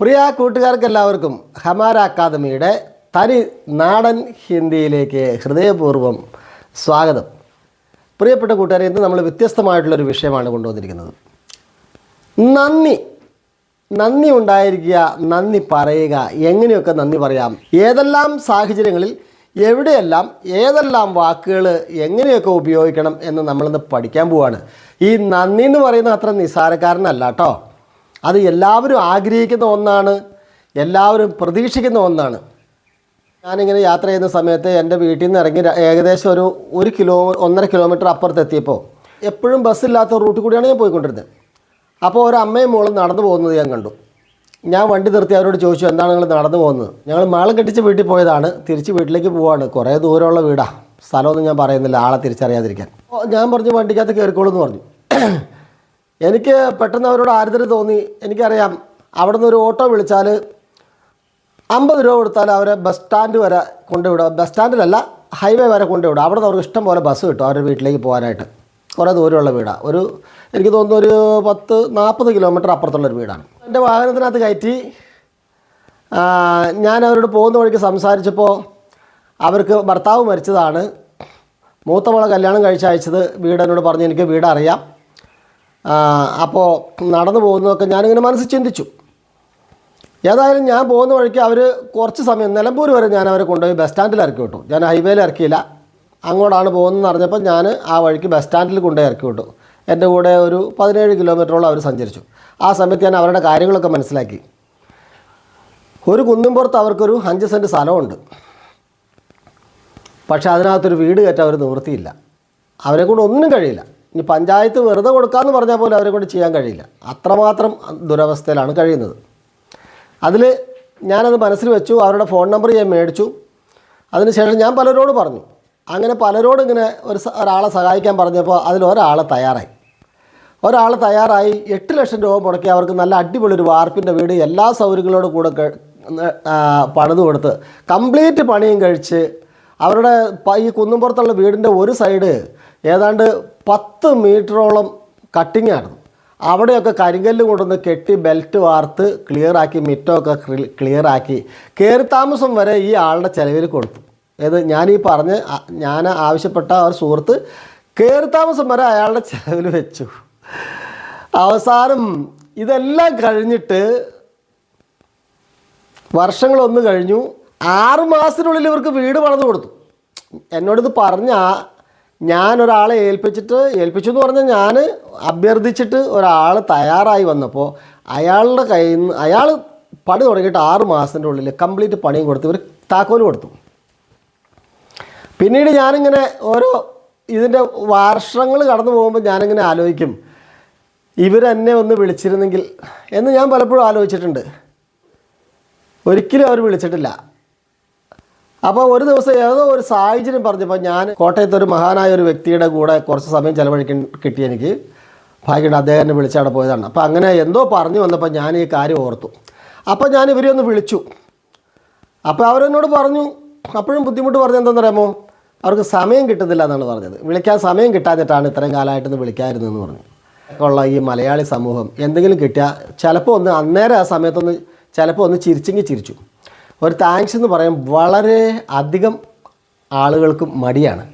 പ്രിയ കൂട്ടുകാർക്ക് എല്ലാവർക്കും ഹമാര അക്കാദമിയുടെ തനി നാടൻ ഹിന്ദിയിലേക്ക് ഹൃദയപൂർവം സ്വാഗതം. പ്രിയപ്പെട്ട കൂട്ടുകാരെ ഇന്ന് നമ്മൾ വ്യത്യസ്തമായിട്ടുള്ളൊരു വിഷയമാണ് കൊണ്ടുവന്നിരിക്കുന്നത്. നന്ദി. നന്ദി ഉണ്ടായിരിക്കുക നന്ദി പറയുക എങ്ങനെയൊക്കെ നന്ദി പറയാം ഏതെല്ലാം സാഹചര്യങ്ങളിൽ എവിടെയെല്ലാം ഏതെല്ലാം വാക്കുകൾ എങ്ങനെയൊക്കെ ഉപയോഗിക്കണം എന്ന് നമ്മളിന്ന് പഠിക്കാൻ പോവാണ്. ഈ നന്ദി എന്ന് പറയുന്നത് അത്ര നിസ്സാരക്കാരനല്ല കേട്ടോ. അത് എല്ലാവരും ആഗ്രഹിക്കുന്ന ഒന്നാണ്. എല്ലാവരും പ്രതീക്ഷിക്കുന്ന ഒന്നാണ്. ഞാനിങ്ങനെ യാത്ര ചെയ്യുന്ന സമയത്ത് എന്റെ വീട്ടിൽ നിന്ന് ഇറങ്ങി ഏകദേശം ഒരു ഒരു കിലോ ഒന്നര കിലോമീറ്റർ അപ്പുറത്തെത്തിയപ്പോൾ എപ്പോഴും ബസ്സില്ലാത്ത റൂട്ടിൽ കൂടിയാണ് ഞാൻ പോയിക്കൊണ്ടിരുന്നത്. അപ്പോൾ ഒരു അമ്മയും മോളും നടന്നു പോകുന്നത് ഞാൻ കണ്ടു. ഞാൻ വണ്ടി നിർത്തി അവരോട് ചോദിച്ചു എന്താണ് നിങ്ങൾ നടന്നു പോകുന്നത്? ഞങ്ങൾ മാളം കെട്ടിച്ച് വീട്ടിൽ പോയതാണ്. തിരിച്ച് വീട്ടിലേക്ക് പോവാണ്. കുറേ ദൂരമുള്ള വീടാണ് സ്ഥലമൊന്നും ഞാൻ പറയുന്നില്ല. ആളെ തിരിച്ചറിയാതിരിക്കാൻ. ഞാൻ പറഞ്ഞു വണ്ടിക്കകത്ത് കയറിക്കോളൂ എന്ന് പറഞ്ഞു. എനിക്ക് പെട്ടെന്ന് അവരോട് ആരുതരം തോന്നി. എനിക്കറിയാം അവിടെ നിന്ന് ഒരു ഓട്ടോ വിളിച്ചാൽ അമ്പത് രൂപ കൊടുത്താൽ അവരെ ബസ് സ്റ്റാൻഡ് വരെ കൊണ്ടുവിടുക. ബസ് സ്റ്റാൻഡിലല്ല ഹൈവേ വരെ കൊണ്ടുവിടുക. അവിടെ നിന്ന് അവർക്ക് ഇഷ്ടം പോലെ ബസ് കിട്ടും അവരുടെ വീട്ടിലേക്ക് പോകാനായിട്ട്. കുറേ ദൂരമുള്ള വീടാണ് ഒരു എനിക്ക് തോന്നുന്നു ഒരു പത്ത് നാൽപ്പത് കിലോമീറ്റർ അപ്പുറത്തുള്ള ഒരു വീടാണ്. എന്റെ വാഹനത്തിനകത്ത് കയറ്റി ഞാൻ അവരോട് പോകുന്ന വഴിക്ക് സംസാരിച്ചപ്പോൾ അവർക്ക് ഭർത്താവ് മരിച്ചതാണ്. മൂത്തമോളെ കല്യാണം കഴിച്ച അയച്ചത് വീട് എന്നോട് പറഞ്ഞു എനിക്ക് വീട് അറിയാം അപ്പോൾ നടന്നു പോകുന്നതൊക്കെ ഞാനിങ്ങനെ മനസ്സിൽ ചിന്തിച്ചു. ഏതായാലും ഞാൻ പോകുന്ന വഴിക്ക് അവർ കുറച്ച് സമയം നിലമ്പൂർ വരെ ഞാൻ അവരെ കൊണ്ടുപോയി ബസ് സ്റ്റാൻഡിൽ ഇറക്കി വിട്ടു. ഞാൻ ഹൈവേയിൽ ഇറക്കിയില്ല. അങ്ങോട്ടാണ് പോകുന്നതെന്ന് അറിഞ്ഞപ്പോൾ ഞാൻ ആ വഴിക്ക് ബസ് സ്റ്റാൻഡിൽ കൊണ്ടുപോയി ഇറക്കി വിട്ടു. എന്റെ കൂടെ ഒരു പതിനേഴ് കിലോമീറ്ററോളം അവർ സഞ്ചരിച്ചു. ആ സമയത്ത് ഞാൻ അവരുടെ കാര്യങ്ങളൊക്കെ മനസ്സിലാക്കി. ഒരു കുന്നുംപുറത്ത് അവർക്കൊരു അഞ്ച് സെന്റ് സ്ഥലമുണ്ട്. പക്ഷേ അതിനകത്തൊരു വീട് കയറ്റാൻ അവർ നിവൃത്തിയില്ല. അവരെ കൊണ്ട് ഒന്നും കഴിയില്ല. ഇനി പഞ്ചായത്ത് വെറുതെ കൊടുക്കാമെന്ന് പറഞ്ഞാൽ പോലും അവരെ കൊണ്ട് ചെയ്യാൻ കഴിയില്ല. അത്രമാത്രം ദുരവസ്ഥയിലാണ് കഴിയുന്നത്. അതിൽ ഞാനത് മനസ്സിൽ വെച്ചു അവരുടെ ഫോൺ നമ്പർ ഞാൻ മേടിച്ചു. അതിനുശേഷം ഞാൻ പലരോട് പറഞ്ഞു. അങ്ങനെ പലരോടും ഇങ്ങനെ ഒരു ഒരാളെ സഹായിക്കാൻ പറഞ്ഞപ്പോൾ അതിലൊരാളെ തയ്യാറായി. ഒരാൾ തയ്യാറായി എട്ട് ലക്ഷം രൂപ മുടക്കി അവർക്ക് നല്ല അടിപൊളി ഒരു വാർപ്പിന്റെ വീട് എല്ലാ സൗകര്യങ്ങളോടും കൂടെ പണിത് കൊടുത്ത് കംപ്ലീറ്റ് പണിയും കഴിച്ച് അവരുടെ ഈ കുന്നുംപുറത്തുള്ള വീടിന്റെ ഒരു സൈഡ് ഏതാണ്ട് പത്ത് മീറ്ററോളം കട്ടിങ് ആയിരുന്നു. അവിടെയൊക്കെ കരിങ്കല്ല് കൊണ്ടുവന്ന് കെട്ടി ബെൽറ്റ് വാർത്ത് ക്ലിയറാക്കി മിറ്റമൊക്കെ ക്ലിയറാക്കി കയറി താമസം വരെ ഈ ആളുടെ ചിലവിൽ കൊടുത്തു. ഏത് ഞാനീ പറഞ്ഞ് ഞാൻ ആവശ്യപ്പെട്ട ഒരു സുഹൃത്ത് കയറി താമസം വരെ അയാളുടെ ചിലവിൽ വെച്ചു. അവസാനം ഇതെല്ലാം കഴിഞ്ഞിട്ട് വർഷങ്ങളൊന്ന് കഴിഞ്ഞു. ആറ് മാസത്തിനുള്ളിൽ ഇവർക്ക് വീട് പണിത് കൊടുത്തു. എന്നോടിത് പറഞ്ഞ ഞാൻ ഒരാളെ ഏൽപ്പിച്ചിട്ട് ഏൽപ്പിച്ചു എന്ന് പറഞ്ഞാൽ ഞാൻ അഭ്യർത്ഥിച്ചിട്ട് ഒരാൾ തയ്യാറായി വന്നപ്പോൾ അയാളുടെ കയ്യിൽ നിന്ന് അയാൾ പണി തുടങ്ങിയിട്ട് ആറ് മാസത്തിന്റെ ഉള്ളിൽ കംപ്ലീറ്റ് പണിയും കൊടുത്ത് ഇവർ താക്കോൽ കൊടുത്തു. പിന്നീട് ഞാനിങ്ങനെ ഓരോ ഇതിന്റെ വർഷങ്ങൾ കടന്നു പോകുമ്പോൾ ഞാനിങ്ങനെ ആലോചിക്കും ഇവരെന്നെ ഒന്ന് വിളിച്ചിരുന്നെങ്കിൽ എന്ന് ഞാൻ പലപ്പോഴും ആലോചിച്ചിട്ടുണ്ട്. ഒരിക്കലും അവർ വിളിച്ചിട്ടില്ല. അപ്പോൾ ഒരു ദിവസം ഏതോ ഒരു സാഹചര്യം പറഞ്ഞപ്പോൾ ഞാൻ കോട്ടയത്ത് ഒരു മഹാനായ ഒരു വ്യക്തിയുടെ കൂടെ കുറച്ച് സമയം ചിലവഴിക്കാൻ കിട്ടി എനിക്ക്. ഭാഗ്യമുണ്ട് അദ്ദേഹം എന്നെ വിളിച്ച് അവിടെ പോയതാണ്. അപ്പോൾ അങ്ങനെ എന്തോ പറഞ്ഞു വന്നപ്പോൾ ഞാൻ ഈ കാര്യം ഓർത്തു. അപ്പോൾ ഞാൻ ഇവരെ ഒന്ന് വിളിച്ചു. അപ്പോൾ അവരെന്നോട് പറഞ്ഞു അപ്പോഴും ബുദ്ധിമുട്ട് പറഞ്ഞത് എന്താണെന്ന് അറിയാമോ അവർക്ക് സമയം കിട്ടുന്നില്ല എന്നാണ് പറഞ്ഞത്. വിളിക്കാൻ സമയം കിട്ടാഞ്ഞിട്ടാണ് ഇത്രയും കാലമായിട്ടൊന്ന് വിളിക്കാതിരുന്നതെന്ന് പറഞ്ഞു. ഉള്ള ഈ മലയാളി സമൂഹം എന്തെങ്കിലും കിട്ടിയാൽ ചിലപ്പോൾ ഒന്ന് അന്നേരം ആ സമയത്തൊന്ന് ചിലപ്പോൾ ഒന്ന് ചിരിച്ചെങ്കിൽ ചിരിച്ചു. ഒരു താങ്ക്സ് എന്ന് പറയാൻ വളരെ അധികം ആളുകൾക്കും മടിയാണ്.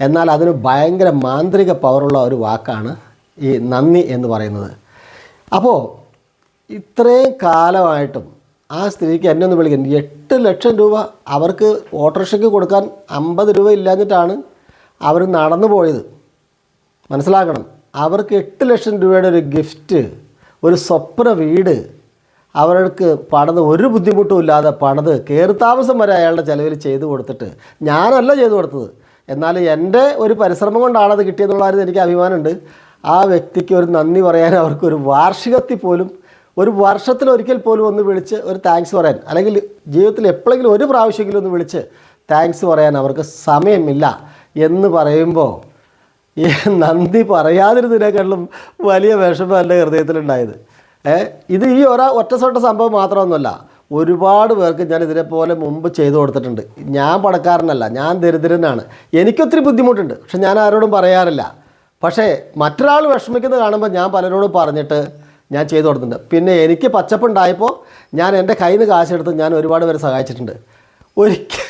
എന്നാൽ അതിന് ഭയങ്കര മാന്ത്രിക പവറുള്ള ഒരു വാക്കാണ് ഈ നന്ദി എന്ന് പറയുന്നത്. അപ്പോൾ ഇത്രയും കാലമായിട്ടും ആ സ്ത്രീക്ക് എന്നെ ഒന്ന് വിളിക്കുന്നത് എട്ട് ലക്ഷം രൂപ അവർക്ക് ഓട്ടോറിക്ഷയ്ക്ക് കൊടുക്കാൻ അമ്പത് രൂപ ഇല്ലാഞ്ഞിട്ടാണ് അവർ നടന്നു പോയത്. മനസ്സിലാക്കണം. അവർക്ക് എട്ട് ലക്ഷം രൂപയുടെ ഒരു ഗിഫ്റ്റ് ഒരു സ്വപ്ന വീട് അവർക്ക് പണിത് ഒരു ബുദ്ധിമുട്ടും ഇല്ലാതെ പണിത് കയറി താമസം വരെ അയാളുടെ ചിലവിൽ ചെയ്തു കൊടുത്തിട്ട് ഞാനല്ല ചെയ്തു കൊടുത്തത്. എന്നാൽ എന്റെ ഒരു പരിശ്രമം കൊണ്ടാണ് അത് കിട്ടിയെന്നുള്ള കാര്യത്തിൽ എനിക്ക് അഭിമാനമുണ്ട്. ആ വ്യക്തിക്ക് ഒരു നന്ദി പറയാൻ അവർക്കൊരു വാർഷികത്തിൽ പോലും ഒരു വർഷത്തിൽ ഒരിക്കൽ പോലും ഒന്ന് വിളിച്ച് ഒരു താങ്ക്സ് പറയാൻ അല്ലെങ്കിൽ ജീവിതത്തിൽ എപ്പോഴെങ്കിലും ഒരു പ്രാവശ്യമെങ്കിലും ഒന്ന് വിളിച്ച് താങ്ക്സ് പറയാൻ അവർക്ക് സമയമില്ല എന്ന് പറയുമ്പോൾ ഈ നന്ദി പറയാതിരുന്നതിനേക്കാളും വലിയ വിഷമം എന്റെ ഹൃദയത്തിലുണ്ടായത്. ഇത് ഈ ഒരാ ഒറ്റസൊട്ട സംഭവം മാത്രമൊന്നുമല്ല. ഒരുപാട് പേർക്ക് ഞാൻ ഇതിനെപ്പോലെ മുമ്പ് ചെയ്തു കൊടുത്തിട്ടുണ്ട്. ഞാൻ പണക്കാരനല്ല ഞാൻ ദരിദ്രനാണ്. എനിക്കൊത്തിരി ബുദ്ധിമുട്ടുണ്ട് പക്ഷെ ഞാൻ ആരോടും പറയാറില്ല. പക്ഷേ മറ്റൊരാൾ വിഷമിക്കുന്നത് കാണുമ്പോൾ ഞാൻ പലരോടും പറഞ്ഞിട്ട് ഞാൻ ചെയ്തു കൊടുത്തിട്ടുണ്ട്. പിന്നെ എനിക്ക് പച്ചപ്പുണ്ടായപ്പോൾ ഞാൻ എന്റെ കയ്യിൽ നിന്ന് കാശെടുത്ത് ഞാൻ ഒരുപാട് പേരെ സഹായിച്ചിട്ടുണ്ട്. ഒരിക്കൽ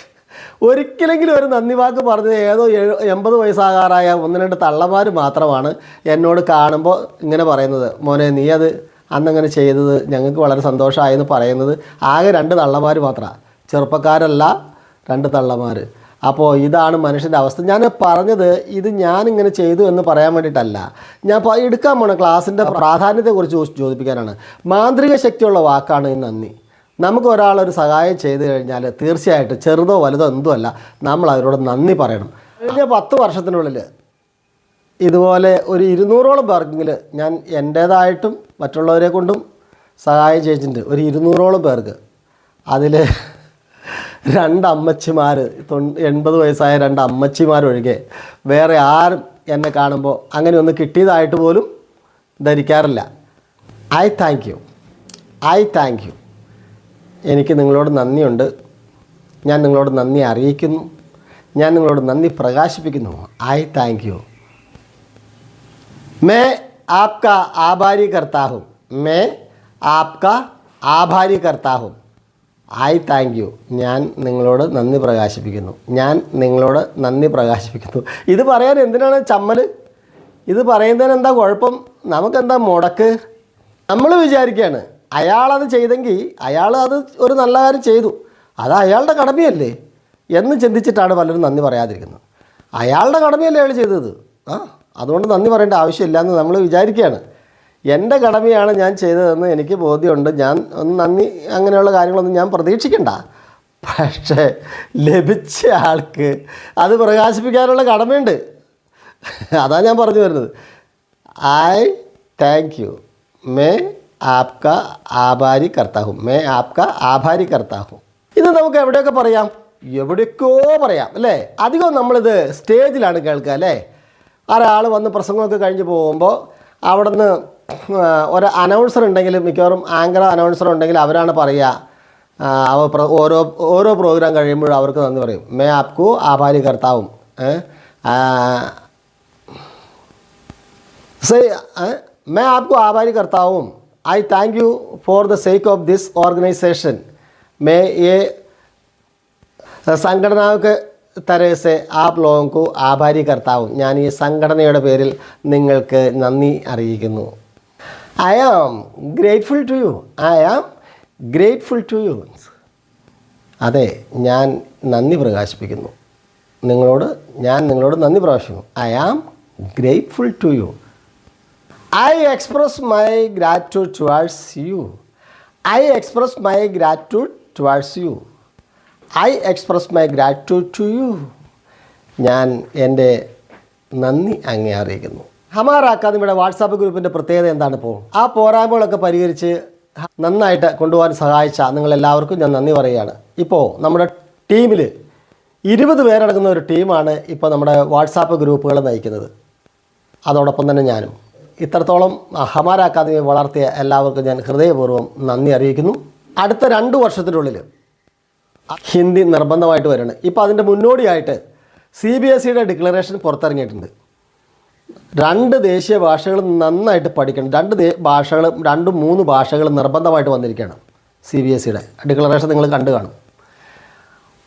ഒരിക്കലെങ്കിലും ഒരു നന്ദി വാക്ക് പറഞ്ഞത് ഏതോ എൺപത് വയസ്സാകാറായ ഒന്ന് രണ്ട് തള്ളമാർ മാത്രമാണ് എന്നോട് കാണുമ്പോൾ ഇങ്ങനെ പറയുന്നത്. മോനെ നീ അത് അന്നങ്ങനെ ചെയ്തത് ഞങ്ങൾക്ക് വളരെ സന്തോഷമായെന്ന് പറയുന്നത് ആകെ രണ്ട് തള്ളമാർ മാത്രമാണ്. ചെറുപ്പക്കാരല്ല രണ്ട് തള്ളമാർ. അപ്പോൾ ഇതാണ് മനുഷ്യന്റെ അവസ്ഥ. ഞാൻ പറഞ്ഞത് ഇത് ഞാനിങ്ങനെ ചെയ്തു എന്ന് പറയാൻ വേണ്ടിയിട്ടല്ല. ഞാൻ എടുക്കാൻ പോണ ക്ലാസ്സിന്റെ പ്രാധാന്യത്തെക്കുറിച്ച് ചോദിപ്പിക്കാനാണ്. മാന്ത്രിക ശക്തിയുള്ള വാക്കാണ് ഈ നന്ദി. നമുക്ക് ഒരാളൊരു സഹായം ചെയ്തു കഴിഞ്ഞാൽ തീർച്ചയായിട്ടും ചെറുതോ വലുതോ എന്തോ അല്ല. നമ്മൾ അവരോട് നന്ദി പറയണം. കഴിഞ്ഞ പത്ത് വർഷത്തിനുള്ളിൽ ഇതുപോലെ ഒരു ഇരുന്നൂറോളം പേർക്കെങ്കിൽ ഞാൻ എന്റേതായിട്ടും മറ്റുള്ളവരെ കൊണ്ടും സഹായം ചെയ്തിട്ടുണ്ട്. ഒരു ഇരുന്നൂറോളം പേർക്ക്. അതിൽ രണ്ട് അമ്മച്ചിമാർ എൺപത് വയസ്സായ രണ്ട് അമ്മച്ചിമാരൊഴികെ വേറെ ആരും എന്നെ കാണുമ്പോൾ അങ്ങനെ ഒന്ന് കിട്ടിയതായിട്ട് പോലും ധരിക്കാറില്ല. I thank you. I thank you. എനിക്ക് നിങ്ങളോട് നന്ദിയുണ്ട്. ഞാൻ നിങ്ങളോട് നന്ദി അറിയിക്കുന്നു. ഞാൻ നിങ്ങളോട് നന്ദി പ്രകാശിപ്പിക്കുന്നു. I thank you. मैं आपका आभारी करता हूँ मैं आपका ആഭാരി करता हूँ ഐ താങ്ക് യു ഞാൻ നിങ്ങളോട് നന്ദി പ്രകാശിപ്പിക്കുന്നു ഞാൻ നിങ്ങളോട് നന്ദി പ്രകാശിപ്പിക്കുന്നു ഇത് പറയാൻ എന്തിനാണ് ചമ്മൽ ഇത് പറയുന്നതിന് എന്താ കുഴപ്പം നമുക്കെന്താ മുടക്ക് നമ്മൾ വിചാരിക്കുകയാണ് അയാളത് ചെയ്തെങ്കിൽ അയാൾ അത് ഒരു നല്ല കാര്യം ചെയ്തു അത് അയാളുടെ കടമയല്ലേ എന്ന് ചിന്തിച്ചിട്ടാണ് പലരും നന്ദി പറയാതിരിക്കുന്നത് അയാളുടെ കടമയല്ലേ അയാൾ ചെയ്തത് ആ അതുകൊണ്ട് നന്ദി പറയേണ്ട ആവശ്യമില്ല എന്ന് നമ്മൾ വിചാരിക്കുകയാണ്. എന്റെ കടമയാണ് ഞാൻ ചെയ്തതെന്ന് എനിക്ക് ബോധ്യമുണ്ട്. ഞാൻ ഒന്ന് നന്ദി അങ്ങനെയുള്ള കാര്യങ്ങളൊന്നും ഞാൻ പ്രതീക്ഷിക്കണ്ട. പക്ഷേ ലഭിച്ച ആൾക്ക് അത് പ്രകാശിപ്പിക്കാനുള്ള കടമയുണ്ട്. അതാ ഞാൻ പറഞ്ഞു വരുന്നത്. ഐ താങ്ക് യു മേ ആപ്ക ആഭാരി കർത്താഹു മേ ആപ്ക ആഭാരി കർത്താഹു ഇത് നമുക്ക് എവിടെയൊക്കെ പറയാം? എവിടെയൊക്കെയോ പറയാം അല്ലേ? അധികം നമ്മളിത് സ്റ്റേജിലാണ് കേൾക്കുക അല്ലേ? ഒരാൾ വന്ന് പ്രസംഗമൊക്കെ കഴിഞ്ഞ് പോകുമ്പോൾ അവിടുന്ന് ഒരു അനൗൺസർ ഉണ്ടെങ്കിൽ മിക്കവാറും ആങ്കർ അനൗൺസർ ഉണ്ടെങ്കിൽ അവരാണ് പറയുക അവർ ഓരോ ഓരോ പ്രോഗ്രാം കഴിയുമ്പോഴും അവർക്ക് നന്ദി പറയും. മേ ആപ്കു ആഭാരി കർത്താവും സേ മേ ആപ്കു ആഭാരി കർത്താവും I thank you for the sake of this organisation may എ സംഘടനകൾക്ക് തരേസെ ആ ലോകം കു ആഭാരി കർത്താവും ഞാൻ ഈ സംഘടനയുടെ പേരിൽ നിങ്ങൾക്ക് നന്ദി അറിയിക്കുന്നു. I am grateful to you I am grateful to you അതെ ഞാൻ നന്ദി പ്രകാശിപ്പിക്കുന്നു. നിങ്ങളോട് ഞാൻ നിങ്ങളോട് നന്ദി പ്രകാശിക്കുന്നു I am grateful to you I express my gratitude towards you I express my gratitude towards you I express my gratitude to you ഞാൻ എന്റെ നന്ദി അങ്ങേ അറിയിക്കുന്നു. ഹമാർ അക്കാദമിയുടെ വാട്സാപ്പ് ഗ്രൂപ്പിന്റെ പ്രത്യേകത എന്താണ് ഇപ്പോൾ? ആ പോരായ്മകളൊക്കെ പരിഹരിച്ച് നന്നായിട്ട് കൊണ്ടുപോകാൻ സഹായിച്ച നിങ്ങളെല്ലാവർക്കും ഞാൻ നന്ദി പറയുകയാണ്. ഇപ്പോൾ നമ്മുടെ ടീമിൽ ഇരുപത് പേരടങ്ങുന്ന ഒരു ടീമാണ് ഇപ്പോൾ നമ്മുടെ വാട്സാപ്പ് ഗ്രൂപ്പുകൾ നയിക്കുന്നത്. അതോടൊപ്പം തന്നെ ഞാനും. ഇത്രത്തോളം ഹമാര അക്കാദമി വളർത്തിയ എല്ലാവർക്കും ഞാൻ ഹൃദയപൂർവം നന്ദി അറിയിക്കുന്നു. അടുത്ത രണ്ട് വർഷത്തിനുള്ളിൽ ഹിന്ദി നിർബന്ധമായിട്ട് വരണം. ഇപ്പോൾ അതിന്റെ മുന്നോടിയായിട്ട് സി ബി എസ് സിയുടെ ഡിക്ലറേഷൻ പുറത്തിറങ്ങിയിട്ടുണ്ട്. രണ്ട് ദേശീയ ഭാഷകൾ നന്നായിട്ട് പഠിക്കണം. രണ്ട് ഭാഷകളും രണ്ട് മൂന്ന് ഭാഷകൾ നിർബന്ധമായിട്ട് വന്നിരിക്കുകയാണ് സി ബി എസ് സിയുടെ ഡിക്ലറേഷൻ നിങ്ങൾ കണ്ടു കാണും.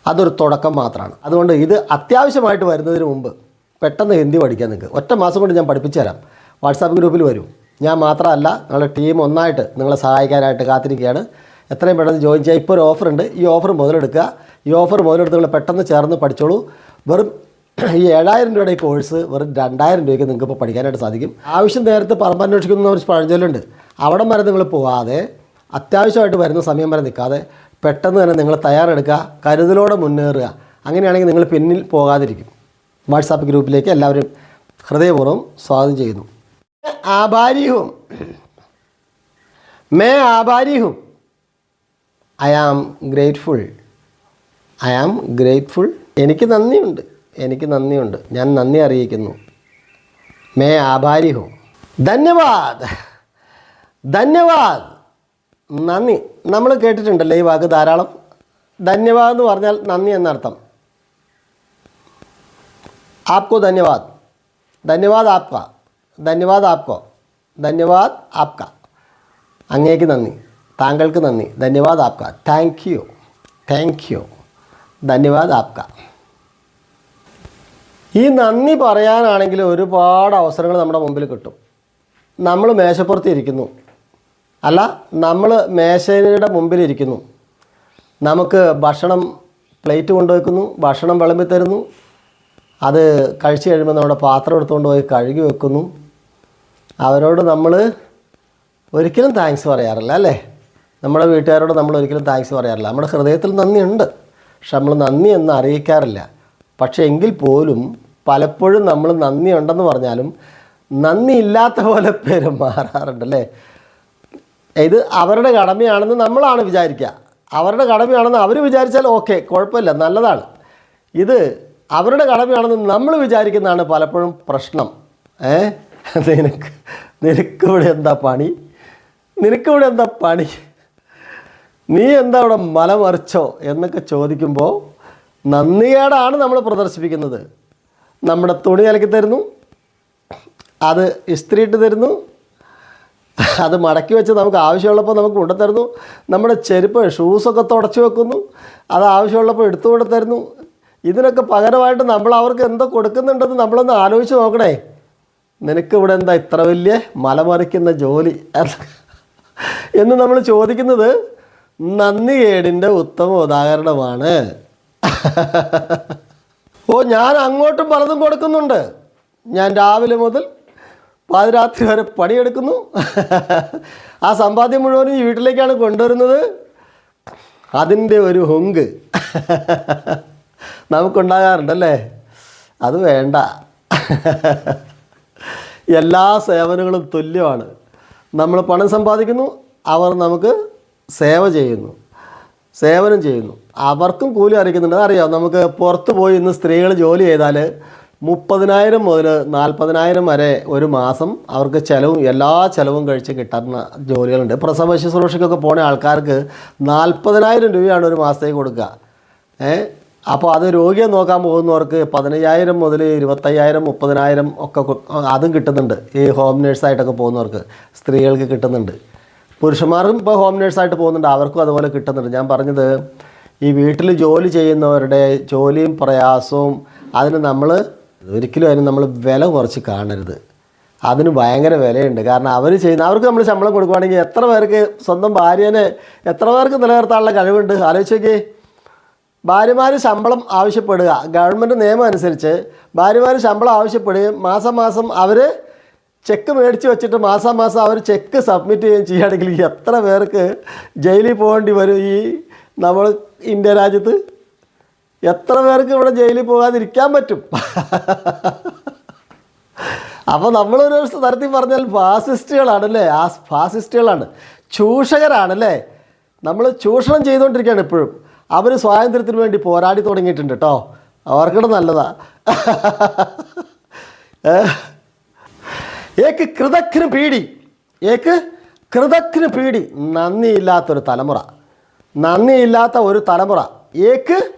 അതൊരു തുടക്കം മാത്രമാണ്. അതുകൊണ്ട് ഇത് അത്യാവശ്യമായിട്ട് വരുന്നതിന് മുമ്പ് പെട്ടെന്ന് ഹിന്ദി പഠിക്കാൻ നിങ്ങൾക്ക്. ഒറ്റ മാസം കൊണ്ട് ഞാൻ പഠിപ്പിച്ചു തരാം. വാട്സാപ്പ് ഗ്രൂപ്പിൽ വരും. ഞാൻ മാത്രമല്ല നിങ്ങളുടെ ടീം ഒന്നായിട്ട് നിങ്ങളെ സഹായിക്കാനായിട്ട് കാത്തിരിക്കുകയാണ്. എത്രയും പെട്ടെന്ന് ജോയിൻ ചെയ്യുക ഇപ്പോൾ ഒരു ഓഫറുണ്ട് ഈ ഓഫർ മുതലെടുക്കുക. ഈ ഓഫർ മുതലെടുത്ത് നിങ്ങൾ പെട്ടെന്ന് ചേർന്ന് പഠിച്ചോളൂ. വെറും ഈ ഏഴായിരം രൂപയുടെ ഈ കോഴ്സ് വെറും രണ്ടായിരം രൂപയ്ക്ക് നിങ്ങൾക്ക് ഇപ്പോൾ പഠിക്കാനായിട്ട് സാധിക്കും. ആവശ്യം നേരത്തെ പറമ്പന്വേഷിക്കുന്ന ഒരു പഴഞ്ചൊല്ലുണ്ട്. അവിടം വരെ നിങ്ങൾ പോകാതെ അത്യാവശ്യമായിട്ട് വരുന്ന സമയം വരെ നിൽക്കാതെ പെട്ടെന്ന് തന്നെ നിങ്ങൾ തയ്യാറെടുക്കുക കരുതലോടെ മുന്നേറുക. അങ്ങനെയാണെങ്കിൽ നിങ്ങൾ പിന്നിൽ പോകാതിരിക്കും. വാട്സാപ്പ് ഗ്രൂപ്പിലേക്ക് എല്ലാവരും ഹൃദയപൂർവം സ്വാഗതം ചെയ്യുന്നു. ആഭാരി ഹും മേ ആഭാരി ഹും I am grateful. I am grateful. എനിക്ക് നന്ദിയുണ്ട്. എനിക്ക് നന്ദിയുണ്ട്. ഞാൻ നന്ദി അറിയിക്കുന്നു. മേ ആഭാരി ഹോ ധന്യവാദ്. ധന്യവാദ്. നന്ദി. നമ്മൾ കേട്ടിട്ടുണ്ടല്ലോ ഈ വാക്ക് ധാരാളം. ധന്യവാദ് എന്ന് പറഞ്ഞാൽ നന്ദി എന്നർത്ഥം. ആപ്കോ ധന്യവാദ്. ധന്യവാദ് ആപ്ക. ധന്യവാദ് ആപ്കോ. ധന്യവാദ് ആപ്ക. അങ്ങേക്ക് നന്ദി. താങ്കൾക്ക് നന്ദി. ധന്യവാദ് ആപ്ക. താങ്ക് യു താങ്ക് യു ധന്യവാദ് ആപ്ക. ഈ നന്ദി പറയാനാണെങ്കിൽ ഒരുപാട് അവസരങ്ങൾ നമ്മുടെ മുമ്പിൽ കിട്ടും. നമ്മൾ മേശപ്പുറത്ത് ഇരിക്കുന്നു. അല്ല നമ്മൾ മേശയുടെ മുമ്പിൽ ഇരിക്കുന്നു. നമുക്ക് ഭക്ഷണം പ്ലേറ്റ് കൊണ്ടുവയ്ക്കുന്നു ഭക്ഷണം വിളമ്പി തരുന്നു. അത് കഴിച്ചു കഴിയുമ്പോൾ നമ്മുടെ പാത്രം എടുത്തുകൊണ്ട് പോയി കഴുകി വെക്കുന്നു. അവരോട് നമ്മൾ ഒരിക്കലും താങ്ക്സ് പറയാറില്ല അല്ലേ? നമ്മുടെ വീട്ടുകാരോട് നമ്മൾ ഒരിക്കലും താങ്ക്സ് പറയാറില്ല. നമ്മുടെ ഹൃദയത്തിൽ നന്ദിയുണ്ട്. പക്ഷെ നമ്മൾ നന്ദി എന്ന് അറിയിക്കാറില്ല. പക്ഷേ എങ്കിൽ പോലും പലപ്പോഴും നമ്മൾ നന്ദിയുണ്ടെന്ന് പറഞ്ഞാലും നന്ദി ഇല്ലാത്ത പോലെ പേര് മാറാറുണ്ട് അല്ലേ? ഇത് അവരുടെ കടമയാണെന്ന് നമ്മളാണ് വിചാരിക്കുക. അവരുടെ കടമയാണെന്ന് അവർ വിചാരിച്ചാൽ ഓക്കെ കുഴപ്പമില്ല നല്ലതാണ്. ഇത് അവരുടെ കടമയാണെന്ന് നമ്മൾ വിചാരിക്കുന്നതാണ് പലപ്പോഴും പ്രശ്നം. ഏ? നിനക്ക് നിനക്കിവിടെ എന്താ പണി? നിനക്കിവിടെ എന്താ പണി? നീ എന്താ അവിടെ മലമറിച്ചോ എന്നൊക്കെ ചോദിക്കുമ്പോൾ നന്ദികേടാണ് നമ്മൾ പ്രദർശിപ്പിക്കുന്നത്. നമ്മുടെ തുണി അലക്കി തരുന്നു. അത് ഇസ്ത്രിയിട്ട് തരുന്നു. അത് മടക്കി വെച്ച് നമുക്ക് ആവശ്യമുള്ളപ്പോൾ നമുക്ക് കൊണ്ടുതരുന്നു നമ്മുടെ ചെരുപ്പ് ഷൂസൊക്കെ തുടച്ചു വെക്കുന്നു. അത് ആവശ്യമുള്ളപ്പോൾ എടുത്തു കൊണ്ട് തരുന്നു. ഇതിനൊക്കെ പകരമായിട്ട് നമ്മൾ അവർക്ക് എന്തോ കൊടുക്കുന്നുണ്ടെന്ന് നമ്മളൊന്ന് ആലോചിച്ച് നോക്കണേ. നിനക്ക് ഇവിടെ എന്താ ഇത്ര വലിയ മലമറിക്കുന്ന ജോലി? എന്ന് നമ്മൾ ചോദിക്കുന്നത് നന്ദികേടിന്റെ ഉത്തമ ഉദാഹരണമാണ്. ഓ ഞാൻ അങ്ങോട്ടും പലതും കൊടുക്കുന്നുണ്ട്. ഞാൻ രാവിലെ മുതൽ പാതിരാത്രി വരെ പണിയെടുക്കുന്നു. ആ സമ്പാദ്യം മുഴുവനും ഈ വീട്ടിലേക്കാണ് കൊണ്ടുവരുന്നത്. അതിന്റെ ഒരു ഹുങ്ക് നമുക്കുണ്ടാകാറുണ്ടല്ലേ? അത് വേണ്ട. എല്ലാ സേവനങ്ങളും തുല്യമാണ്. നമ്മൾ പണം സമ്പാദിക്കുന്നു അവർ നമുക്ക് സേവ ചെയ്യുന്നു. സേവനം ചെയ്യുന്നു. അവർക്കും കൂലി അറിയിക്കുന്നുണ്ട് അറിയാം നമുക്ക് പുറത്ത് പോയി ഇന്ന് സ്ത്രീകൾ ജോലി ചെയ്താൽ മുപ്പതിനായിരം മുതൽ നാൽപ്പതിനായിരം വരെ ഒരു മാസം അവർക്ക് ചിലവും എല്ലാ ചിലവും കഴിച്ച് കിട്ടുന്ന ജോലികളുണ്ട്. പ്രസവ ശുശ്രൂഷയ്ക്കൊക്കെ പോണ ആൾക്കാർക്ക് നാൽപ്പതിനായിരം രൂപയാണ് ഒരു മാസത്തേക്ക് കൊടുക്കുക. ഏ? അപ്പോൾ അത് രോഗിയെ നോക്കാൻ പോകുന്നവർക്ക് പതിനയ്യായിരം മുതൽ ഇരുപത്തയ്യായിരം മുപ്പതിനായിരം ഒക്കെ അതും കിട്ടുന്നുണ്ട്. ഈ ഹോം നേഴ്സായിട്ടൊക്കെ പോകുന്നവർക്ക് സ്ത്രീകൾക്ക് കിട്ടുന്നുണ്ട്. പുരുഷന്മാരും ഇപ്പോൾ ഹോം നേഴ്സായിട്ട് പോകുന്നുണ്ട്. അവർക്കും അതുപോലെ കിട്ടുന്നുണ്ട്. ഞാൻ പറഞ്ഞത് ഈ വീട്ടിൽ ജോലി ചെയ്യുന്നവരുടെ ജോലിയും പ്രയാസവും അതിന് നമ്മൾ ഒരിക്കലും അതിന് നമ്മൾ വില കുറച്ച് കാണരുത്. അതിന് ഭയങ്കര വിലയുണ്ട്. കാരണം അവർ ചെയ്യുന്ന അവർക്ക് നമ്മൾ ശമ്പളം കൊടുക്കുവാണെങ്കിൽ എത്ര പേർക്ക് സ്വന്തം ഭാര്യനെ എത്ര പേർക്ക് നിലനിർത്താനുള്ള കഴിവുണ്ട്? ആലോചിച്ചേക്കേ ഭാര്യമാർ ശമ്പളം ആവശ്യപ്പെടുക. ഗവൺമെന്റ് നിയമം അനുസരിച്ച് ഭാര്യമാർ ശമ്പളം ആവശ്യപ്പെടുകയും മാസം മാസം അവർ ചെക്ക് മേടിച്ച് വെച്ചിട്ട് മാസം മാസം അവർ ചെക്ക് സബ്മിറ്റ് ചെയ്യുകയും ചെയ്യുകയാണെങ്കിൽ എത്ര പേർക്ക് ജയിലിൽ പോകേണ്ടി വരും ഈ നമ്മൾ ഇന്ത്യ രാജ്യത്ത്? എത്ര പേർക്ക് ഇവിടെ ജയിലിൽ പോകാതിരിക്കാൻ പറ്റും? അപ്പോൾ നമ്മളൊരു തരത്തിൽ പറഞ്ഞാൽ ഫാസിസ്റ്റുകളാണ് അല്ലേ ആ ഫാസിസ്റ്റുകളാണ്. ചൂഷകരാണല്ലേ? നമ്മൾ ചൂഷണം ചെയ്തുകൊണ്ടിരിക്കുകയാണ് ഇപ്പോഴും. അവർ സ്വാതന്ത്ര്യത്തിന് വേണ്ടി പോരാടി തുടങ്ങിയിട്ടുണ്ട് കേട്ടോ. അവർക്കിടെ നല്ലതാണ് ഏ? ഏക്ക് കൃതക്കിന് പീടി ഏക്ക് കൃതക്കിന് പീടി നന്ദിയില്ലാത്തൊരു തലമുറ. നന്ദിയില്ലാത്ത ഒരു തലമുറ. ഏക്ക്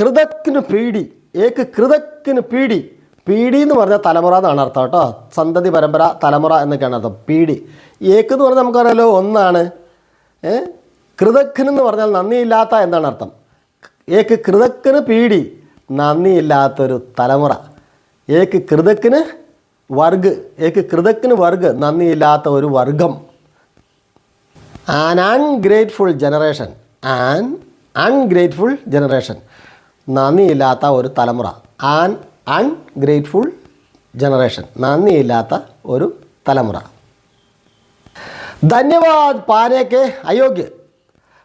കൃതക്കിന് പീടി ഏക്ക് കൃതക്കിന് പീടി പീടി എന്ന് പറഞ്ഞാൽ തലമുറ എന്നാണ് അർത്ഥം കേട്ടോ. സന്തതി പരമ്പര തലമുറ എന്നൊക്കെയാണ് അർത്ഥം. പീടി ഏക്ക് എന്ന് പറഞ്ഞാൽ നമുക്കറിയാലോ ഒന്നാണ്. ഏ? കൃതക്കൻ എന്ന് പറഞ്ഞാൽ നന്ദിയില്ലാത്ത എന്താണ് അർത്ഥം. ഏക്ക് കൃതക്കന് പീടി നന്ദിയില്ലാത്തൊരു തലമുറ. ഏക്ക് കൃതക്കിന് വർഗ് ഏക്ക് കൃതക്കിന് വർഗ് നന്ദിയില്ലാത്ത ഒരു വർഗം. An ungrateful generation an ungrateful generation നന്ദിയില്ലാത്ത ഒരു തലമുറ. ആൻ അൺഗ്രേറ്റ്ഫുൾ ജനറേഷൻ നന്ദിയില്ലാത്ത ഒരു തലമുറ. ധന്യവാദ് പാനേക്ക് അയോഗ്യ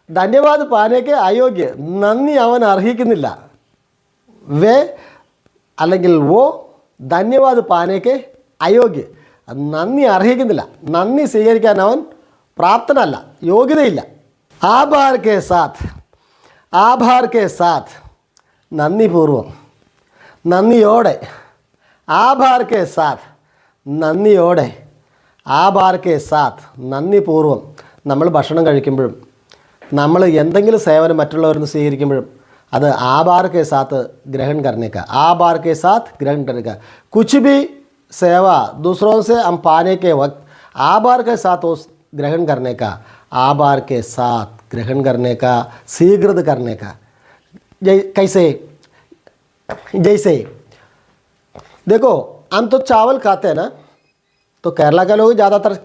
ധന്യവാദ് പാനേക്ക് അയോഗ്യ നന്ദി അവൻ അർഹിക്കുന്നില്ല. വേ അല്ലെങ്കിൽ ഓ ധന്യവാദ് പാനേക്ക് അയോഗ്യ. നന്ദി അർഹിക്കുന്നില്ല. നന്ദി സ്വീകരിക്കാൻ അവൻ പ്രാപ്തനല്ല. യോഗ്യതയില്ല. ആഭാർ കെ സാത്ത് ആഭാർ കെ സാത്ത് നന്ദിപൂർവം. നന്ദിയോടെ. ആഭാർ കെ സാത്ത് നന്ദിയോടെ. ആഭാർ കെ സാത്ത് നന്ദിപൂർവം. നമ്മൾ ഭക്ഷണം കഴിക്കുമ്പോഴും നമ്മൾ എന്തെങ്കിലും സേവനം മറ്റുള്ളവരിൽ നിന്ന് സ്വീകരിക്കുമ്പോഴും അത് ആഭാർ കെ സാത്ത് ഗ്രഹൺ കർണേക്ക ആഭാർ കെ സാത്ത് ഗ്രഹൺ കർണേക്ക കുച്ച് भी सेवा दूसरों से हम पाने के वक्त आभार के साथ उस ग्रहण करने का, आभार के साथ ग्रहण करने का शीघ्रत करने का। जै, कैसे? जैसे, देखो, हम तो चावल खाते हैं ना तो केरला के लोग ज़्यादातर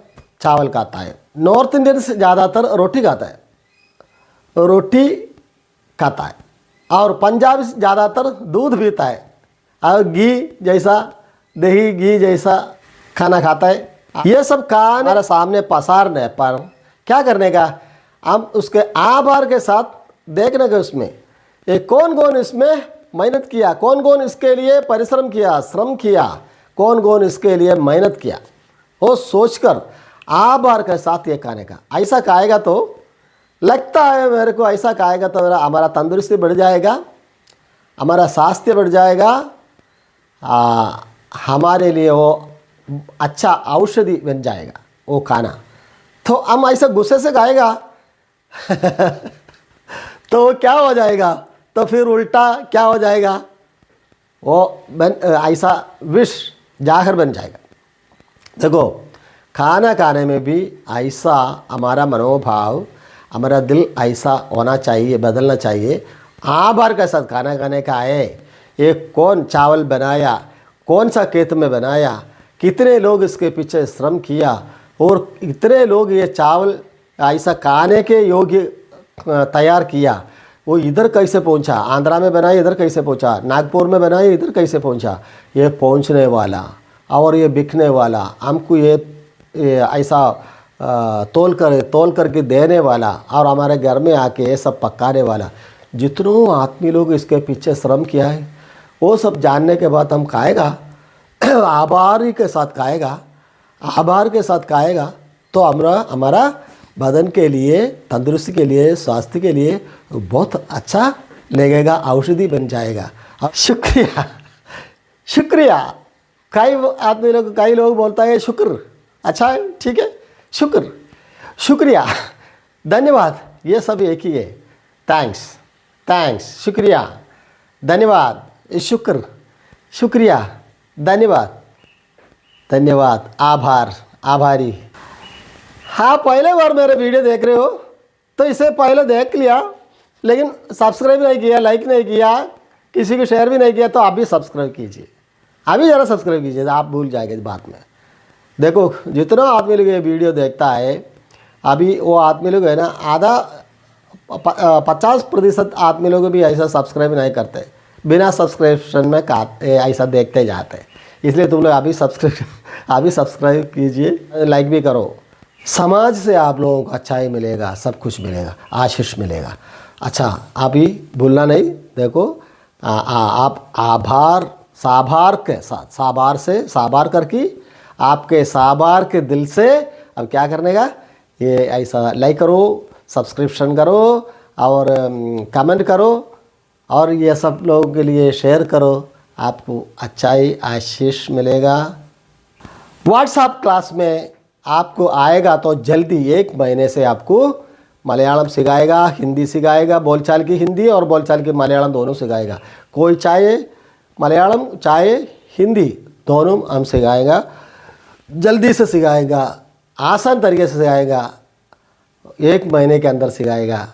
चावल खाता है, नॉर्थ इंडियंस ज़्यादातर रोटी खाता है, रोटी खाता है, और पंजाब ज़्यादातर दूध पीता है, और घी जैसा दही घी जैसा खाना खाता है। ये सब खाना हमारे सामने पसारने पर क्या करने का? हम उसके आभार के साथ देखने का उसमें ये कौन कौन इसमें मेहनत किया? कौन कौन इसके लिए परिश्रम किया श्रम किया? कौन कौन इसके लिए मेहनत किया? वो सोचकर आभार के साथ ये खाने का। ऐसा खाएगा तो लगता है मेरे को ऐसा खाएगा तो मेरा हमारा तंदुरुस्ती बढ़ जाएगा हमारा स्वास्थ्य बढ़ जाएगा। आ, हमारे लिए वो अच्छा औषधि बन जाएगा, वो खाना। तो हम ऐसा गुस्से से खाएगा तो क्या हो जाएगा? तो फिर उल्टा क्या हो जाएगा? वो बन, ऐसा विष जाहर बन जाएगा। देखो, खाना खाने में भी ऐसा हमारा मनोभाव, हमारा दिल ऐसा होना चाहिए, बदलना चाहिए। आभार के साथ खाना खाने का है। ये कौन चावल बनाया? कौन सा खेत में बनाया? कितने लोग इसके पीछे श्रम किया? और इतने लोग ये चावल, ऐसा खाने के योग्य तैयार किया? वो इधर कैसे पहुँचा? आंध्रा में बनाया, इधर कैसे पहुँचा? नागपुर में बनाया, इधर कैसे पहुँचा? ये पहुँचने वाला और ये बिकने वाला, हमको ये ऐसा तोल कर, तोल करके देने वाला और हमारे घर में आके ये सब पकाने वाला। जितनों आदमी लोग इसके पीछे श्रम किया है वो सब जानने के बाद हम खाएगा, आभारी के साथ खाएगा, आभार के साथ खाएगा तो हमारा हमारा बदन के लिए, तंदुरुस्ती के लिए, स्वास्थ्य के लिए बहुत अच्छा लगेगा, औषधि बन जाएगा। शुक्रिया शुक्रिया। कई आदमी लोग, कई लोग बोलता है, शुक्र अच्छा है, ठीक है, शुक्र, शुक्रिया, धन्यवाद, ये सब एक ही है थैंक्स थैंक्स शुक्रिया, धन्यवाद। शुक्र। शुक्रिया। धन्यवाद। धन्यवाद। आभार। आभारी। हाँ पहले बार मेरे वीडियो देख रहे हो तो इसे पहले देख लिया, लेकिन सब्सक्राइब नहीं किया लाइक नहीं किया, किसी को शेयर भी नहीं किया तो आप भी सब्सक्राइब कीजिए। अभी ज़रा सब्सक्राइब कीजिए आप भूल जाएँगे बात में। देखो, जितना आदमी लोग ये वीडियो देखता है, अभी वो आदमी लोग है ना, आधा पचास प्रतिशत आदमी लोग भी ऐसा सब्सक्राइब नहीं करते। बिना सब्सक्रिप्शन में का ऐसा देखते जाते इसलिए तुम लोग अभी सब्सक्राइब अभी सब्सक्राइब कीजिए लाइक भी करो। समाज से आप लोगों को अच्छाई मिलेगा सब कुछ मिलेगा आशीष मिलेगा। अच्छा अभी भूलना नहीं देखो आ, आ, आप आभार साभार के साथ साभार से साभार करके आपके साभार के दिल से अब क्या करने का? ये ऐसा लाइक करो सब्सक्रिप्शन करो और कमेंट करो और ये सब लोगों के लिए शेयर करो। आपको अच्छाई आशीष मिलेगा। व्हाट्सएप क्लास में आपको आएगा तो जल्दी एक महीने से आपको मलयालम सिखाएगा, हिंदी सिखाएगा, बोलचाल की हिंदी और बोलचाल की मलयालम दोनों सिखाएगा। कोई चाहे मलयालम, चाहे हिंदी, दोनों हम सिखाएगा। जल्दी से सिखाएगा, आसान तरीके से सिखाएगा, एक महीने के अंदर सिखाएगा।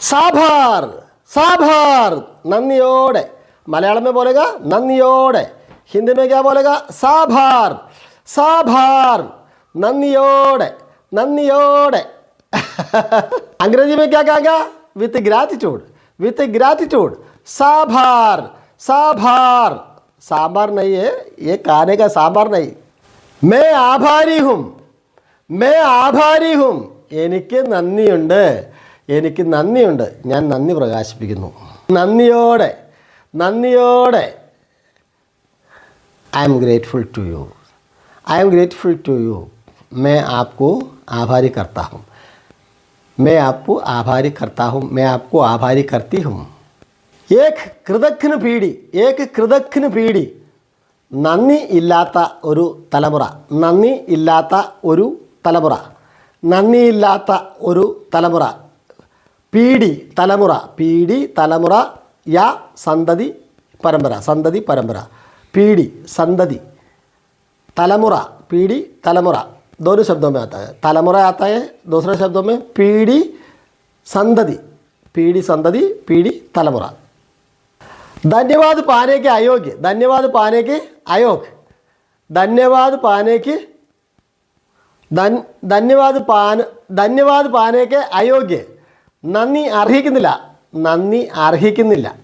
साभार! साभार नन्नियोड़े मलयालम में बोलेगा नन्नियोड़े हिंदी में क्या बोलेगा साभार साभार नन्नियोड़े नन्नियोड़े अंग्रेजी में क्या कहेगा विथ ग्रैटिट्यूड विथ ग्रैटिट्यूड साभार साभार सांबार नहीं है ये खाने का सांबार नहीं मैं आभारी हूँ മേ ആഭാരിഹും എനിക്ക് നന്ദിയുണ്ട് എനിക്ക് നന്ദിയുണ്ട്. ഞാൻ നന്ദി പ്രകാശിപ്പിക്കുന്നു. നന്ദിയോടെ നന്ദിയോടെ. I'm grateful to you I'm grateful to you may ആപ്കോ ആഭാരി കർത്താഹും മേ ആപ്കോ ആഭാരി കർത്താഹും മേ ആപ്കോ ആഭാരി കർത്തിഹും ഏക് കൃതഘ്ന പീഡി ഏക് കൃതഘ്ന പീഡി നന്ദി ഇല്ലാത്ത ഒരു തലമുറ. നന്ദി ഇല്ലാത്ത ഒരു തലമുറ. നന്ദിയില്ലാത്ത ഒരു തലമുറ. പീടി തലമുറ പീടി തലമുറ യ സന്തതി പരമ്പര സന്തതി പരമ്പര പീടി സന്തതി തലമുറ പീടി തലമുറ दोनों शब्दों में आता है तलमुरा आता है दूसरे शब्दों में पीढ़ी संतति पीढ़ी संतति पीढ़ी तलमुरा धन्यवाद पाने के अयोग्य धन्यवाद पाने के अयोग्य धन्यवाद पाने की ധൻ ധന്യവാദ് പാൻ ധന്യവാദ് പാനേക്ക് അയോഗ്യ നന്ദി അർഹിക്കുന്നില്ല. നന്ദി അർഹിക്കുന്നില്ല.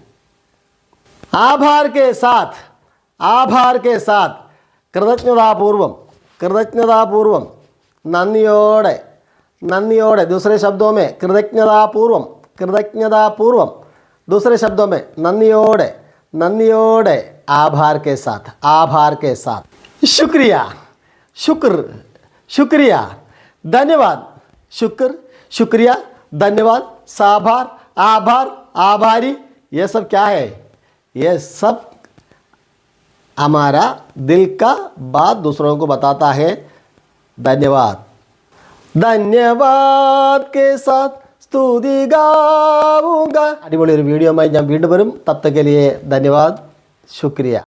ആഭാർ കെ സാത്ത് ആഭാർ കെ സാത്ത് കൃതജ്ഞതാപൂർവം. കൃതജ്ഞതാപൂർവം. നന്ദിയോടെ. നന്ദിയോടെ. ദൂസരെ ശബ്ദോമേ. കൃതജ്ഞതാപൂർവം. കൃതജ്ഞതാപൂർവം. ദൂസരെ ശബ്ദോമേ. നന്ദിയോടെ. നന്ദിയോടെ. ആഭാർ കെ സാത്ത് ആഭാർ കെ സാത്ത് ശുക്രിയ. ശുക്ർ. ശുക്രിയ. ധന്യവാദ്. ശുക്ർ. ശുക്രിയ. धन्यवाद, साभार, आभार, आभारी, ये सब क्या है? ये सब हमारा दिल का बात दूसरों को बताता है। धन्यवाद। धन्यवाद के साथ स्तुति गाऊँगा। अभी वीडियो में जब वीडियो वरूँ तब तक के लिए धन्यवाद, शुक्रिया।